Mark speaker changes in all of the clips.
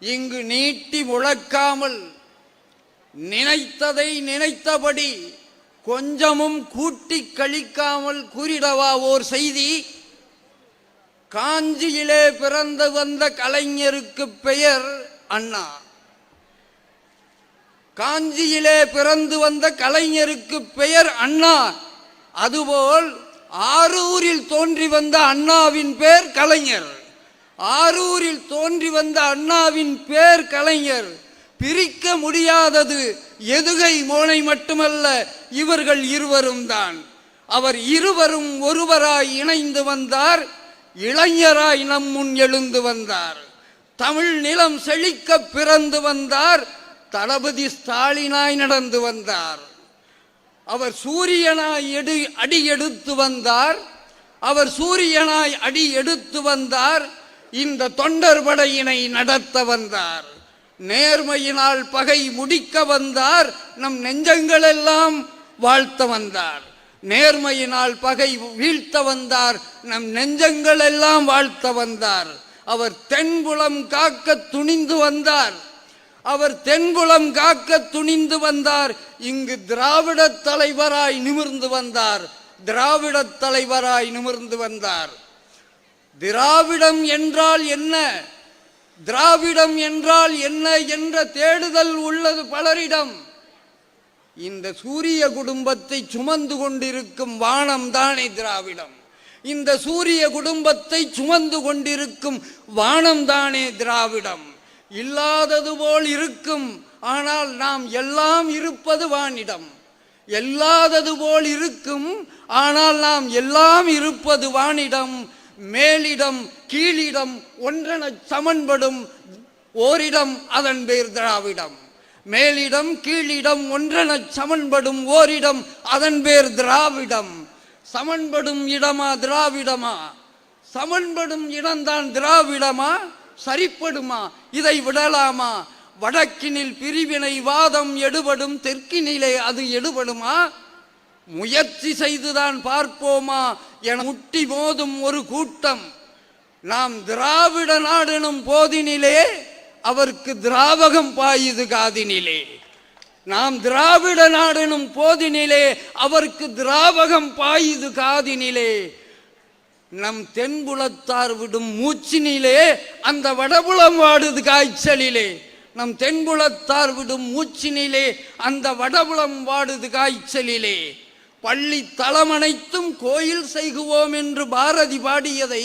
Speaker 1: இங்கு நீட்டி முழக்காமல் நினைத்ததை நினைத்தபடி கொஞ்சமும் கூட்டி கழிக்காமல் கூறிடவா ஓர் செய்தி. காஞ்சியிலே பிறந்து வந்த கலைஞருக்கு பெயர் அண்ணா. காஞ்சியிலே பிறந்து வந்த கலைஞருக்கு பெயர் அண்ணா. அதுபோல் ஆரூரில் தோன்றி வந்த அண்ணாவின் பெயர் கலைஞர். ஆரூரில் தோன்றி வந்த அண்ணாவின் பேர் கலைஞர் பிரிக்க முடியாதது எதுகை மோனை மட்டுமல்ல இவர்கள் இருவரும் தான். அவர் இருவரும் ஒருவராய் இணைந்து வந்தார் இளைஞராய் நம் முன் எழுந்து வந்தார். தமிழ் நிலம் செழிக்க பிறந்து வந்தார் தளபதி ஸ்டாலினாய் நடந்து வந்தார். அவர் சூரியனாய் எடு அடி எடுத்து வந்தார் அவர் சூரியனாய் அடி எடுத்து வந்தார் இந்த தொண்டர் படையினை நடத்த வந்தார். நேர்மையினால் பகை முடிக்க வந்தார். நம் நெஞ்சங்களெல்லாம் வாழ்த்த வந்தார். நேர்மையினால் பகை வீழ்த்த வந்தார். நம் நெஞ்சங்களெல்லாம் வாழ்த்த வந்தார். அவர் தென்புலம் காக்க துணிந்து வந்தார். அவர் தென்புலம் காக்க துணிந்து வந்தார். இங்கு திராவிட தலைவராய் நிமிர்ந்து வந்தார். திராவிட தலைவராய் நிமிர்ந்து வந்தார். திராவிடம் என்றால் என்ன? திராவிடம் என்றால் என்ன என்ற தேடுதல் உள்ளது பலரிடம். இந்த சூரிய குடும்பத்தை சுமந்து கொண்டிருக்கும் வானம் தானே திராவிடம். இந்த சூரிய குடும்பத்தை சுமந்து கொண்டிருக்கும் வானம் தானே திராவிடம். இல்லாதது போல் இருக்கும் ஆனால் நாம் எல்லாம் இருப்பது வானிடம். எல்லாதது போல் இருக்கும் ஆனால் நாம் எல்லாம் இருப்பது வானிடம். மேலிடம் கீழிடம் ஒன்றென சமன்படும் ஓரிடம் அதன் பேர் திராவிடம். மேலிடம் கீழிடம் ஒன்றென சமன்படும் ஓரிடம் அதன் பேர் திராவிடம். சமன்படும் இடமா திராவிடமா? சமன்படும் இடம்தான் திராவிடமா? சரிப்படுமா? இதை விடலாமா? வடக்கினில் பிரிவினை வாதம் எடுபடும் தெற்கினிலே அது எடுபடுமா? முயற்சி செய்துதான் பார்ப்போமா? என முட்டி மோதும் ஒரு கூட்டம். நாம் திராவிட நாடெனும் போதினிலே அவருக்கு திராவகம் பாயுது காதினிலே. நாம் திராவிட நாடெனும் போதினிலே அவருக்கு திராவகம் பாயுது காதினிலே. நம் தென்புலத்தார் விடும் மூச்சினிலே அந்த வடபுலம் வாடுது காய்ச்சலிலே. நம் தென்புலத்தார் விடும் மூச்சினிலே அந்த வடபுலம் வாடுது காய்ச்சலிலே. பள்ளி தளமனைத்தும் கோயில் செய்குவோம் என்று பாரதி பாடியதை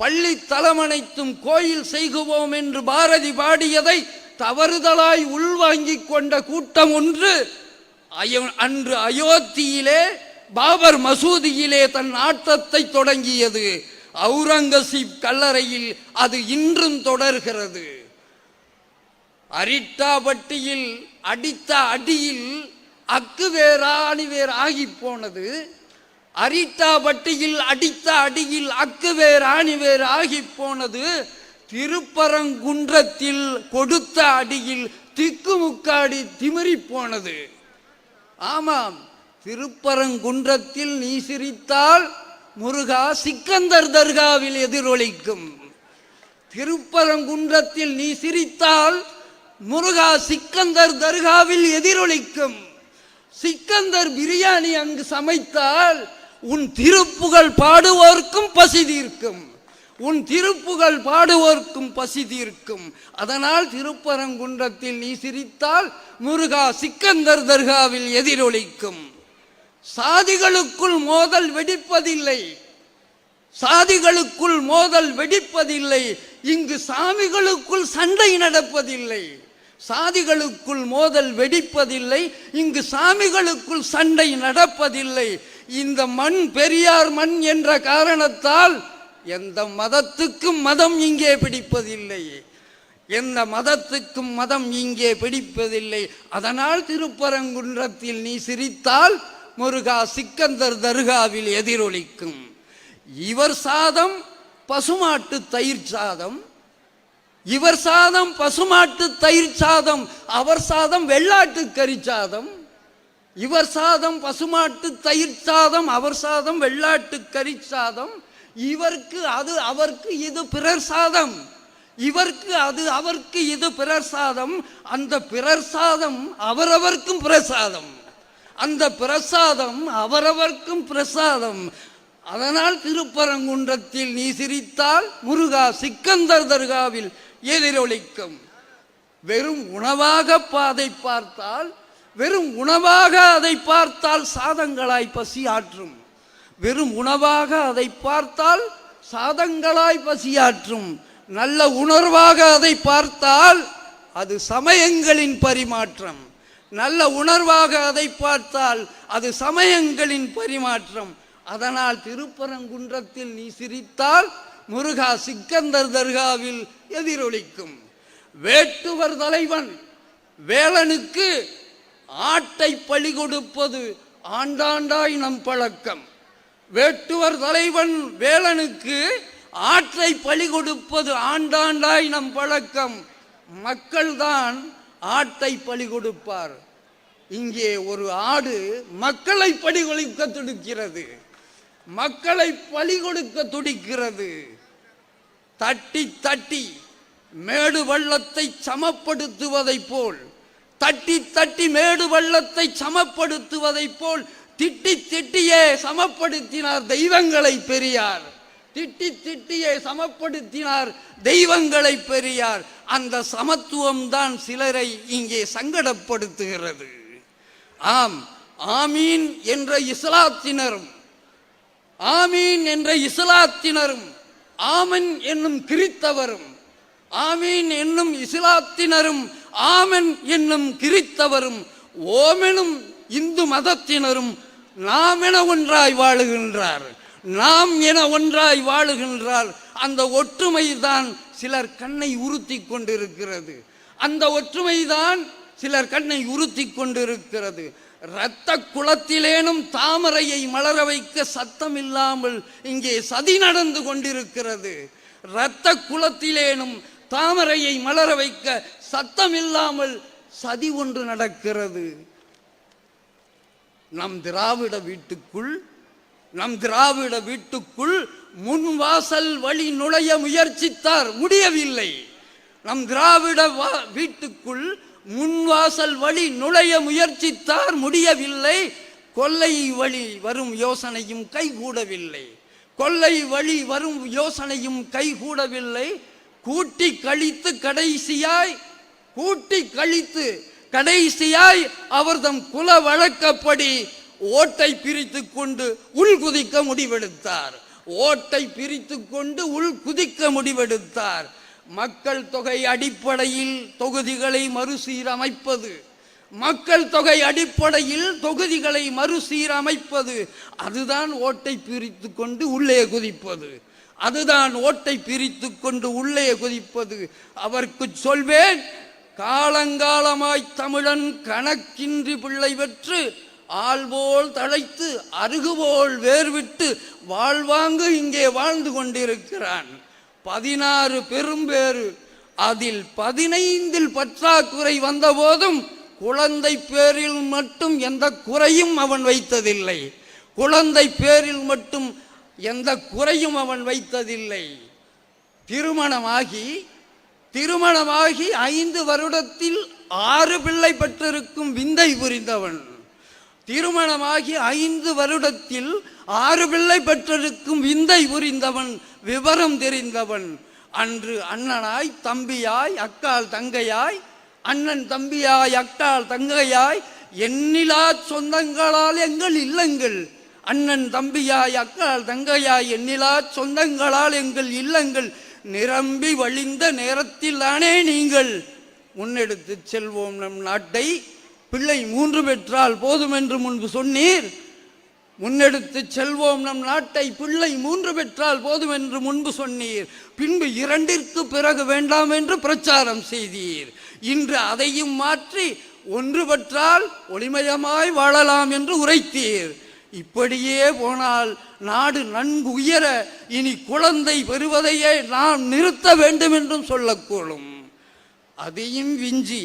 Speaker 1: பள்ளி தளமனைத்தும் கோயில் செய்குவோம் என்று பாரதி பாடியதை தவறுதலாய் உள்வாங்கிக் கொண்ட கூட்டம் ஒன்று. அன்று அயோத்தியிலே பாபர் மசூதியிலே தன் ஆட்டத்தை தொடங்கியது. அவுரங்கசீப் கல்லறையில் அது இன்றும் தொடர்கிறது. அரிட்டாபட்டியில் அடித்த அடியில் அக்கு வேறா அணிவேர் ஆகி போனது. அரிட்டாபட்டியில் அடித்த அடியில் அக்கு வேர் ஆணிவேர் ஆகி போனது. திருப்பரங்குன்றத்தில் கொடுத்த அடியில் திக்குமுக்காடி திமிரி போனது. ஆமாம் திருப்பரங்குன்றத்தில் நீ சிரித்தால் முருகா சிக்கந்தர் தர்காவில் எதிரொலிக்கும். திருப்பரங்குன்றத்தில் நீ சிரித்தால் முருகா சிக்கந்தர் தர்காவில் எதிரொலிக்கும். சிக்கந்தர் பிரியாணி அங்கு சமைத்தால் உன் திருப்புகழ் பாடுவோர்க்கும் பசி தீர்க்கும். உன் திருப்புகழ் பாடுவோர்க்கும் பசி தீர்க்கும். அதனால் திருப்பரங்குன்றத்தில் நீ சிரித்தால் முருகா சிக்கந்தர் தர்காவில் எதிரொலிக்கும். சாதிகளுக்குள் மோதல் வெடிப்பதில்லை. சாதிகளுக்குள் மோதல் வெடிப்பதில்லை. இங்கு சாமிகளுக்குள் சண்டை நடப்பதில்லை. சாதிகளுக்குள் மோதல் வெடிப்பதில்லை இங்கு சாமிகளுக்குள் சண்டை நடப்பதில்லை. இந்த மண் பெரியார் மண் என்ற காரணத்தால் எந்த மதத்துக்கும் மதம் இங்கே பிடிப்பதில்லை. எந்த மதத்துக்கும் மதம் இங்கே பிடிப்பதில்லை. அதனால் திருப்பரங்குன்றத்தில் நீ சிரித்தால் முருகா சிக்கந்தர் தர்காவில் எதிரொலிக்கும். இவர் சாதம் பசுமாட்டு தயிர் சாதம் இவர் சாதம் பசுமாட்டு தயிர் சாதம் அவர் சாதம் வெள்ளாட்டு கறி சாதம். இவர் சாதம் பசுமாட்டு தயிர் சாதம் அவர் சாதம் வெள்ளாட்டு கறி சாதம். இவருக்கு அது அவருக்கு இது பிறர் சாதம். இவருக்கு அது அவருக்கு இது பிறர் சாதம். அந்த பிறர் சாதம் அவரவர்க்கும் பிரசாதம் அந்த பிரசாதம் அவரவர்க்கும் பிரசாதம் அதனால் திருப்பரங்குன்றத்தில் நீ சிரித்தால் முருகா சிக்கந்தர் தர்காவில் எதிரொலிக்கும். வெறும் உணவாக பாதை பார்த்தால் வெறும் உணவாக அதை பார்த்தால் சாதங்களாய் பசி ஆற்றும் வெறும் உணவாக அதை பார்த்தால் சாதங்களாய் பசியாற்றும். நல்ல உணர்வாக அதை பார்த்தால் அது சமயங்களின் பரிமாற்றம். நல்ல உணர்வாக அதை பார்த்தால் அது சமயங்களின் பரிமாற்றம். அதனால் திருப்பரங்குன்றத்தில் நீ சிரித்தால் முருகா சிக்கந்தர் தர்காவில் எதிரொலிக்கும். வேட்டுவர் தலைவன் வேலனுக்கு ஆட்டை பலி கொடுப்பது ஆண்டாண்டாய் நம் பழக்கம். வேட்டுவர் தலைவன் வேலனுக்கு ஆற்றை பலி கொடுப்பது ஆண்டாண்டாய் நம் பழக்கம். மக்கள்தான் ஆட்டை பலி கொடுப்பார். இங்கே ஒரு ஆடு மக்களை பழி கொடுக்க துடிக்கிறது. மக்களை பலி கொடுக்க துடிக்கிறது. தட்டி தட்டி மேடு வள்ளத்தை சமப்படுத்துவதைப் போல் தட்டி தட்டி மேடு வள்ளத்தை சமப்படுத்துவதைப் போல் திட்டி திட்டியே சமப்படுத்தினார் தெய்வங்களை பெரியார். திட்டி திட்டியே சமப்படுத்தினார் தெய்வங்களை பெரியார். அந்த சமத்துவம்தான் சிலரை இங்கே சங்கடப்படுத்துகிறது. ஆம் ஆமீன் என்ற இஸ்லாத்தினரும் ஆமீன் என்ற இஸ்லாத்தினரும் ஆமன் என்னும் கிறித்தவரும் ஆமீன் என்னும் இஸ்லாத்தினரும் ஆமன் என்னும் கிறித்தவரும் ஓமெனும் இந்து மதத்தினரும் நாம் என ஒன்றாய் வாழுகின்றார். நாம் என ஒன்றாய் வாழுகின்றார். அந்த ஒற்றுமை தான் சிலர் கண்ணை உறுத்தி கொண்டிருக்கிறது. அந்த ஒற்றுமை தான் சிலர் கண்ணை உறுத்தி கொண்டிருக்கிறது. இரத்த குளத்திலேனும் தாமரையை மலர வைக்க சத்தம் இல்லாமல் இங்கே சதி நடந்து கொண்டிருக்கிறது. இரத்த குளத்திலேனும் தாமரையை மலர வைக்க சத்தம் இல்லாமல் சதி ஒன்று நடக்கிறது. நம் திராவிட வீட்டுக்குள் நம் திராவிட வீட்டுக்குள் முன் வாசல் வழி நுழைய முயற்சித்தார். முடியவில்லை. நம் திராவிட வா- வீட்டுக்குள் முன்வாசல் வழி நுழைய முயற்சித்தார் முடியவில்லை. கொள்ளை வழி வரும் யோசனையும் கைகூடவில்லை. கொள்ளை வழி வரும் யோசனையும் கைகூடவில்லை. கூட்டி கழித்து கடைசியாய் கூட்டி கழித்து கடைசியாய் அவர்தம் குல வழக்கப்படி ஓட்டை பிரித்து கொண்டு உள் குதிக்க முடிவெடுத்தார். ஓட்டை பிரித்து கொண்டு உள் குதிக்க முடிவெடுத்தார். மக்கள் தொகை அடிப்படையில் தொகுதிகளை மறுசீரமைப்பது. மக்கள் தொகை அடிப்படையில் தொகுதிகளை மறுசீரமைப்பது. அதுதான் ஓட்டை பிரித்து கொண்டு உள்ளே குதிப்பது. அதுதான் ஓட்டை பிரித்து கொண்டு உள்ளே குதிப்பது. அவருக்கு சொல்வேன் காலங்காலமாய் தமிழன் கணக்கின்றி பிள்ளை பெற்று ஆள்போல் தழைத்து அருகுபோல் வேர்விட்டு வாழ்வாங்கு இங்கே வாழ்ந்து கொண்டிருக்கிறான். பதினாறு பெரும்பேறு. அதில் பதினைந்தில் பற்றாக்குறை வந்தபோதும் குழந்தை பேரில் மட்டும் எந்த குறையும் அவன் வைத்ததில்லை. குழந்தை பேரில் மட்டும் எந்த குறையும் அவன் வைத்ததில்லை. திருமணமாகி திருமணமாகி ஐந்து வருடத்தில் ஆறு பிள்ளை பெற்றிருக்கும் விந்தை புரிந்தவன். திருமணமாகி ஐந்து வருடத்தில் ஆறு பிள்ளை பெற்றிருக்கும் விந்தை புரிந்தவன் விவரம் தெரிந்தவன். அன்று அண்ணனாய் தம்பியாய் அக்கால் தங்கையாய் அண்ணன் தம்பியாய் அக்கால் தங்கையாய் எண்ணிலா சொந்தங்களால் எங்கள் இல்லங்கள். அண்ணன் தம்பியாய் அக்கால் தங்கையாய் எண்ணிலா சொந்தங்களால் எங்கள் இல்லங்கள். நிரம்பி வழிந்த நேரத்திலானே நீங்கள் முன்னெடுத்து செல்வோம் நம் நாட்டை. பிள்ளை மூன்று பெற்றால் போதும் என்று முன்பு சொன்னீர். முன்னெடுத்து செல்வோம் நம் நாட்டை பிள்ளை மூன்று பெற்றால் போதும் என்று முன்பு சொன்னீர். பின்பு இரண்டிற்கு பிறகு வேண்டாம் என்று பிரச்சாரம் செய்தீர். இன்று அதையும் மாற்றி ஒன்று பெற்றால் ஒளிமயமாய் வாழலாம் என்று உரைத்தீர். இப்படியே போனால் நாடு நன்கு உயர இனி குழந்தை பெறுவதையே நாம் நிறுத்த வேண்டும் என்றும் சொல்லக்கூடும். அதையும் விஞ்சி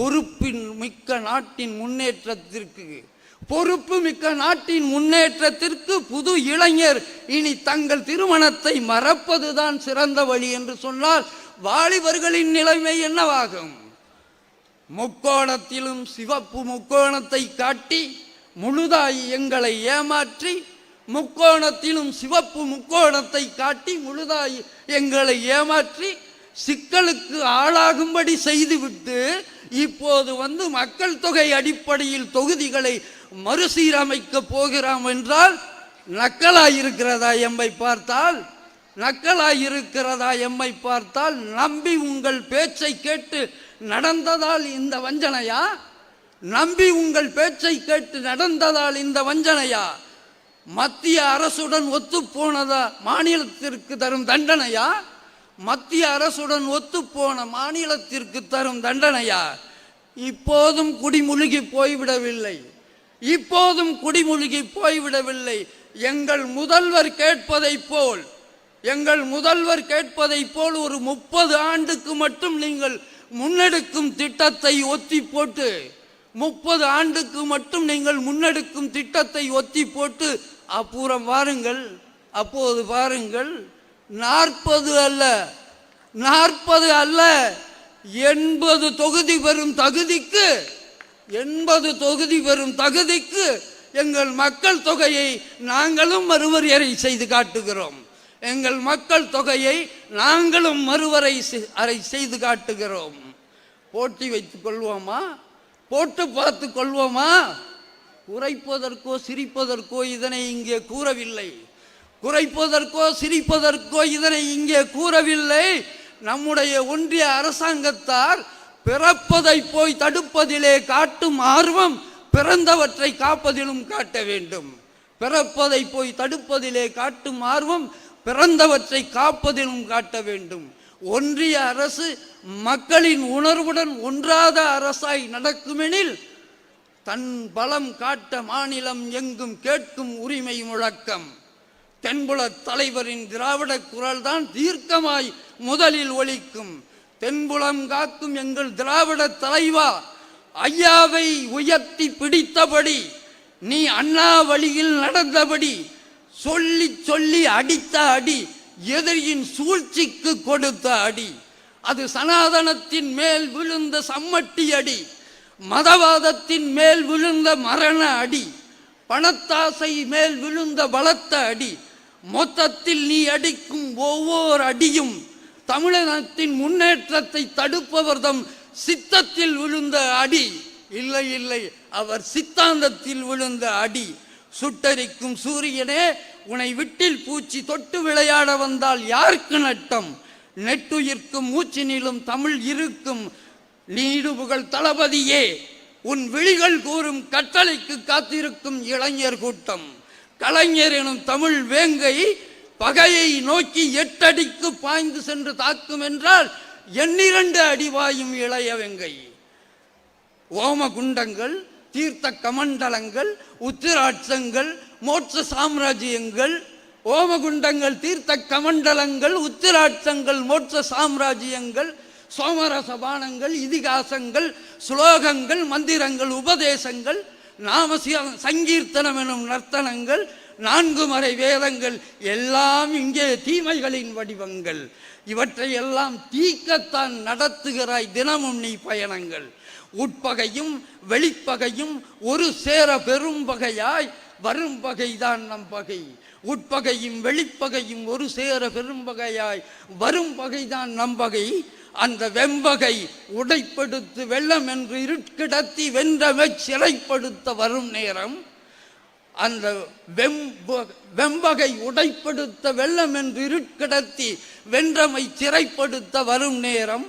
Speaker 1: பொறுப்பின் மிக்க நாட்டின் முன்னேற்றத்திற்கு பொறுப்பு மிக்க நாட்டின் முன்னேற்றத்திற்கு புது இளைஞர் இனி தங்கள் திருமணத்தை மறப்பதுதான் சிறந்த வழி என்று சொன்னால் வாலிபர்களின் நிலைமை என்னவாகும்? முக்கோணத்திலும் சிவப்பு முக்கோணத்தை காட்டி முழுதாய் எங்களை ஏமாற்றி முக்கோணத்திலும் சிவப்பு முக்கோணத்தை காட்டி முழுதாய் எங்களை ஏமாற்றி சிக்கலுக்கு ஆளாகும்படி செய்துவிட்டு இப்போது வந்து மக்கள் தொகை அடிப்படையில் தொகுதிகளை மறுசீரமைக்க போகிறோம் என்றால் நக்கலாயிருக்கிறதா எம்மை பார்த்தால்? நக்கலாயிருக்கிறதா எம்மை பார்த்தால்? நம்பி உங்கள் பேச்சை கேட்டு நடந்ததால் இந்த வஞ்சனையா? நம்பி உங்கள் பேச்சை கேட்டு நடந்ததால் இந்த வஞ்சனையா? மத்திய அரசுடன் ஒத்துப்போனதா மாநிலத்திற்கு தரும் தண்டனையா? மத்திய அரசுடன் ஒத்துப்போன மாநிலத்திற்கு தரும் தண்டனையா? இப்போதும் குடிமுழுகி போய்விடவில்லை. இப்போதும் குடிமுழுகி போய்விடவில்லை. எங்கள் முதல்வர் கேட்பதைப் போல் எங்கள் முதல்வர் கேட்பதைப் போல் ஒரு முப்பது ஆண்டுக்கு மட்டும் நீங்கள் முன்னெடுக்கும் திட்டத்தை ஒத்தி போட்டு முப்பது ஆண்டுக்கு மட்டும் நீங்கள் முன்னெடுக்கும் திட்டத்தை ஒத்தி போட்டு அப்புறம் வாருங்கள் அப்போது பாருங்கள் நாற்பது அல்ல. நாற்பது அல்ல. எண்பது தொகுதி பெறும் தகுதிக்கு எண்பது தொகுதி பெறும் தகுதிக்கு எங்கள் மக்கள் தொகையை நாங்களும் மறுவரையறை செய்து காட்டுகிறோம். எங்கள் மக்கள் தொகையை நாங்களும் மறுவரை செ- அறை செய்து காட்டுகிறோம். போட்டி வைத்துக் கொள்வோமா? போட்டு பார்த்து கொள்வோமா? உரைப்பதற்கோ சிரிப்பதற்கோ இதனை இங்கே கூறவில்லை. குறைப்பதற்கோ சிரிப்பதற்கோ இதனை இங்கே கூறவில்லை. நம்முடைய ஒன்றிய அரசாங்கத்தார் பிறப்பதை போய் தடுப்பதிலே காட்டும் ஆர்வம் பிறந்தவற்றை காப்பதிலும் காட்ட வேண்டும். பிறப்பதை போய் தடுப்பதிலே காட்டும் ஆர்வம் பிறந்தவற்றை காப்பதிலும் காட்ட வேண்டும். ஒன்றிய அரசு மக்களின் உணர்வுடன் ஒன்றாத அரசாய் நடக்குமெனில் தன் பலம் காட்ட மாநிலம் எங்கும் கேட்கும் உரிமை முழக்கம். தென்புல தலைவரின் திராவிட குரல் தான் தீர்க்கமாய் முதலில் ஒலிக்கும். தென்புலம் காக்கும் எங்கள் திராவிட தலைவா ஐயாவை உயர்த்தி பிடித்தபடி நீ அண்ணா வழியில் நடந்தபடி சொல்லி சொல்லி அடித்த அடி எதிரியின் சூழ்ச்சிக்கு கொடுத்த அடி. அது சனாதனத்தின் மேல் விழுந்த சம்மட்டி அடி மதவாதத்தின் மேல் விழுந்த மரண அடி பணத்தாசை மேல் விழுந்த பலத்த அடி மொத்தத்தில் நீ அடிக்கும் ஒவ்வொரு அடியும் தமிழகத்தின் முன்னேற்றத்தை தடுப்பவர்தம் சித்தத்தில் விழுந்த அடி. இல்லை இல்லை அவர் சித்தாந்தத்தில் விழுந்த அடி. சுட்டரிக்கும் சூரியனே உன்னை விட்டில் பூச்சி தொட்டு விளையாட வந்தால் யாருக்கு நட்டம்? நெட்டுயிர்க்கும் மூச்சினிலும் தமிழ் இருக்கும். நீடு புகழ் தளபதியே உன் விழிகள் கூறும் கட்டளைக்கு காத்திருக்கும் இளைஞர் கூட்டம். கலைஞர் எனும் தமிழ் வேங்கை பகையை நோக்கி எட்டடிக்கு பாய்ந்து சென்று தாக்கும் என்றால் எண்ணிரண்டு அடிவாயும் இளைய வெங்கை. ஓம குண்டங்கள் தீர்த்த கமண்டலங்கள் உத்திராட்சங்கள் மோட்ச சாம்ராஜ்யங்கள் ஓமகுண்டங்கள் தீர்த்த கமண்டலங்கள் உத்திராட்சங்கள் மோட்ச சாம்ராஜ்யங்கள் சோமரசபானங்கள் இதிகாசங்கள் ஸ்லோகங்கள் மந்திரங்கள் உபதேசங்கள் நாமசிய சங்கீர்த்தனம் எனும் நர்த்தனங்கள் நான்கு மறை வேதங்கள் எல்லாம் இங்கே தீமைகளின் வடிவங்கள். இவற்றை எல்லாம் தீக்கத்தான் நடத்துகிறாய் தினமும் நீ பயணங்கள். உட்பகையும் வெளிப்பகையும் ஒரு சேர பெரும் பகையாய் வரும் பகைதான் நம் பகை. உட்பகையும் வெளிப்பகையும் ஒரு சேர பெரும் பகையாய் வரும் பகைதான் நம் பகை. அந்த வெம்பகை உடைப்படுத்து வெள்ளம் என்று இருட்கிடத்தி வென்றமை சிறைப்படுத்த வரும் நேரம். அந்த வெம்ப வெம்பகை உடைப்படுத்த வெள்ளம் என்று இருட்கிடத்தி வென்றமை சிறைப்படுத்த வரும் நேரம்.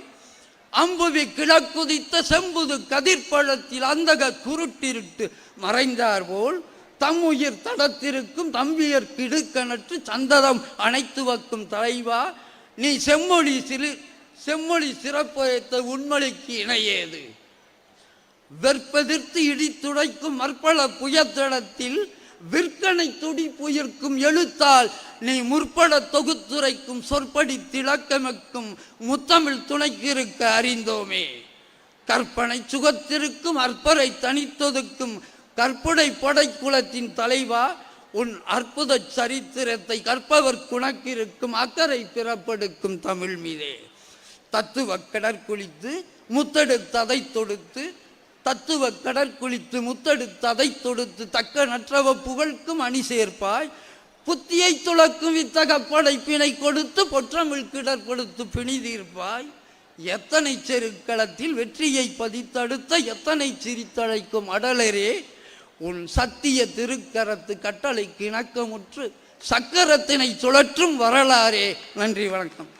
Speaker 1: அம்புவி கிழக்குதித்த செம்புது கதிர்பழத்தில் அந்தக குருட்டிருட்டு மறைந்தார் போல் தம் உயிர் தடத்திருக்கும் தம்பியர் கிடுக்கணற்று சந்ததம் அணைத்து வைக்கும் தலைவா நீ செம்மொழி சிறு செம்மொழி சிறப்புரைத்த உண்மொழிக்கு இணையேது. வெற்பதிர்த்து இடித்துடைக்கும் மற்பள புயத்தடத்தில் விற்கனை துடிப்புயிர்க்கும் எழுத்தால் நீ முற்பட தொகுத்துரைக்கும் சொற்படி திளக்கமக்கும் முத்தமிழ் துணைக்கிருக்க அறிந்தோமே. கற்பனை சுகத்திருக்கும் அற்பரை தனித்தொதுக்கும் கற்புடை படைக்குலத்தின் தலைவா உன் அற்புத சரித்திரத்தை கற்பவர் குணக்கிருக்கும் அக்கறை பிறப்பெடுக்கும் தமிழ் மீதே. தத்துவ கடற்குளித்து முத்தெடுத்ததை தொடுத்து தத்துவ கடற்குளித்து முத்தெடுத்ததை தொடுத்து தக்க நற்றவ புகழ்க்கும் அணி சேர்ப்பாய் புத்தியை துளக்கும் வித்தக படைப்பினை கொடுத்து பொற்றமிழ் கிடர் கொடுத்து பிணி தீர்ப்பாய் எத்தனை செருக்களத்தில் வெற்றியை பதித்தடுத்த எத்தனை சிரித்தழைக்கும் அடலரே உன் சத்திய திருக்கரத்து கட்டளை கிணக்கமுற்று சக்கரத்தினை சுழற்றும் வரலாறே. நன்றி வணக்கம்.